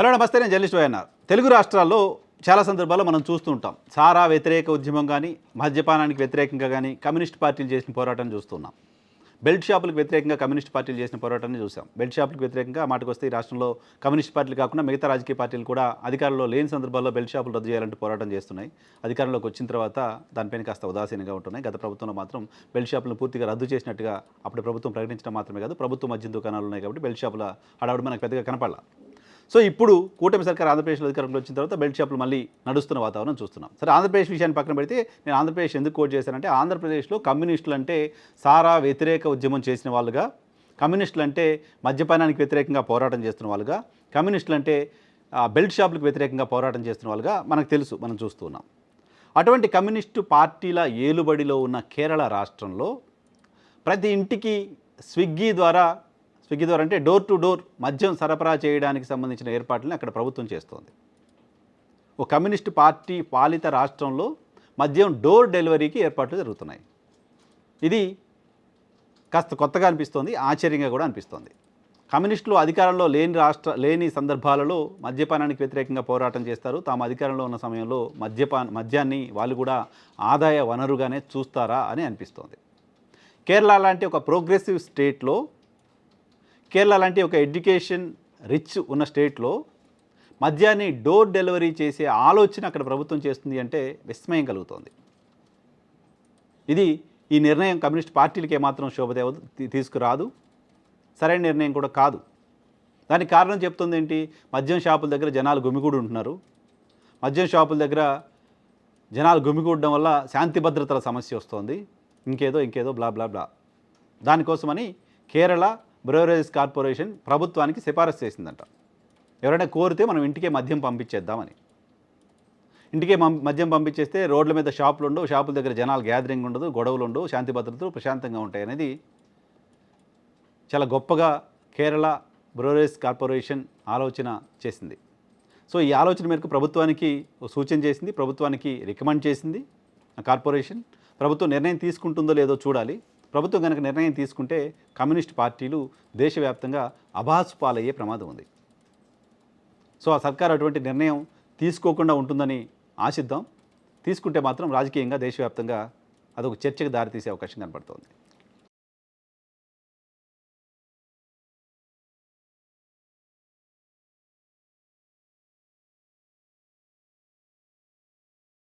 Hello నమస్తే నేను journalist YNR. Telugu రాష్ట్రాల్లో చాలా సందర్భాల్లో మనం చూస్తూ ఉంటాం. సారా వ్యతిరేక ఉద్యమం కానీ మద్యపానానికి వ్యతిరేకంగా కానీ కమ్యూనిస్ట్ పార్టీలు చేసిన పోరాటాన్ని చూస్తున్నాం. బెల్ట్ షాపులకు వ్యతిరేకంగా కమ్యూనిస్ట్ పార్టీలు చేసిన పోరాటాన్ని చూసాం బెల్ట్ షాపులకు వ్యతిరేకంగా మాటకు వస్తే ఈ రాష్ట్రంలో కమ్యూనిస్ట్ పార్టీలు కాకుండా మిగతా రాజకీయ పార్టీలు కూడా అధికారంలో లేని సందర్భాల్లో బెల్ట్ షాపులు రద్దు చేయాలంటూ పోరాటం చేస్తున్నాయి. అధికారంలోకి వచ్చిన తర్వాత దానిపైన కాస్త ఉదాసీనంగా ఉంటున్నాయి. గత ప్రభుత్వంలో మాత్రం బెల్ట్ షాపులను పూర్తిగా రద్దు చేసినట్టుగా అప్పుడు ప్రభుత్వం ప్రకటించడం మాత్రమే కాదు ప్రభుత్వ మద్యం దుకాణాలు ఉన్నాయి కాబట్టి బెల్ట్ షాపుల హడావుడి మనకు పెద్దగా కనపడాలి. సో ఇప్పుడు కూటమి సర్కార్ ఆంధ్రప్రదేశ్లో అధికారంలో వచ్చిన తర్వాత బెల్ట్ షాపులు మళ్ళీ నడుస్తున్న వాతావరణం చూస్తున్నాం. సరే ఆంధ్రప్రదేశ్ విషయాన్ని పక్కన పెడితే నేను ఆంధ్రప్రదేశ్ ఎందుకు కోట్ చేశానంటే ఆంధ్రప్రదేశ్లో కమ్యూనిస్టులు అంటే సారా వ్యతిరేక ఉద్యమం చేసిన వాళ్ళుగా కమ్యూనిస్టులు అంటే మద్యపానానికి వ్యతిరేకంగా పోరాటం చేస్తున్న వాళ్ళుగా కమ్యూనిస్టులు అంటే బెల్ట్ షాపులకు వ్యతిరేకంగా పోరాటం చేస్తున్న వాళ్ళుగా మనకు తెలుసు మనం చూస్తున్నాం అటువంటి కమ్యూనిస్టు పార్టీల ఏలుబడిలో ఉన్న కేరళ రాష్ట్రంలో ప్రతి ఇంటికి స్విగ్గీ ద్వారా స్విగ్గీ ద్వారా అంటే డోర్ టు డోర్ మద్యం సరఫరా చేయడానికి సంబంధించిన ఏర్పాట్లను అక్కడ ప్రభుత్వం చేస్తోంది. ఒక కమ్యూనిస్టు పార్టీ పాలిత రాష్ట్రంలో మద్యం డోర్ డెలివరీకి ఏర్పాట్లు జరుగుతున్నాయి. ఇది కాస్త కొత్తగా అనిపిస్తోంది ఆశ్చర్యంగా కూడా అనిపిస్తోంది. కమ్యూనిస్టులు అధికారంలో లేని రాష్ట్ర లేని సందర్భాలలో మద్యపానానికి వ్యతిరేకంగా పోరాటం చేస్తారు. తాము అధికారంలో ఉన్న సమయంలో మద్యపా మద్యాన్ని వాళ్ళు కూడా ఆదాయ వనరుగానే చూస్తారా అని అనిపిస్తోంది. కేరళ లాంటి ఒక ప్రోగ్రెసివ్ స్టేట్లో కేరళ లాంటి ఒక ఎడ్యుకేషన్ రిచ్ ఉన్న స్టేట్లో మద్యాన్ని డోర్ డెలివరీ చేసే ఆలోచన అక్కడ ప్రభుత్వం చేస్తుంది అంటే విస్మయం కలుగుతోంది. ఇది ఈ నిర్ణయం కమ్యూనిస్ట్ పార్టీలకి ఏమాత్రం శోభదేవ తీసుకురాదు. సరైన నిర్ణయం కూడా కాదు. దానికి కారణం చెప్తుంది ఏంటి? మద్యం షాపుల దగ్గర జనాలు గుమిగూడి ఉంటున్నారు. మద్యం షాపుల దగ్గర జనాలు గుమిగూడడం వల్ల శాంతి భద్రతల సమస్య వస్తుంది. ఇంకేదో ఇంకేదో బ్లా బ్లా బ్లా. దానికోసమని కేరళ బ్రవరేజ్ కార్పొరేషన్ ప్రభుత్వానికి సిఫారసు చేసిందంట. ఎవరైనా కోరితే మనం ఇంటికే మద్యం పంపించేద్దామని. ఇంటికే మద్యం పంపించేస్తే రోడ్ల మీద షాపులు ఉండవు షాపుల దగ్గర జనాలు గ్యాదరింగ్ ఉండదు గొడవలు ఉండవు శాంతి భద్రతలు ప్రశాంతంగా ఉంటాయి అనేది చాలా గొప్పగా కేరళ బ్రోరేజ్ కార్పొరేషన్ ఆలోచన చేసింది. సో ఈ ఆలోచన మేరకు ప్రభుత్వానికి సూచన చేసింది ప్రభుత్వానికి రికమెండ్ చేసింది కార్పొరేషన్. ప్రభుత్వం నిర్ణయం తీసుకుంటుందో లేదో చూడాలి. ప్రభుత్వం కనుక నిర్ణయం తీసుకుంటే కమ్యూనిస్ట్ పార్టీలు దేశవ్యాప్తంగా అభాసు పాలయ్యే ప్రమాదం ఉంది. సో ఆ సర్కార్ అటువంటి నిర్ణయం తీసుకోకుండా ఉంటుందని ఆశిద్దాం. తీసుకుంటే మాత్రం రాజకీయంగా దేశవ్యాప్తంగా అదొక చర్చకు దారితీసే అవకాశం కనపడుతోంది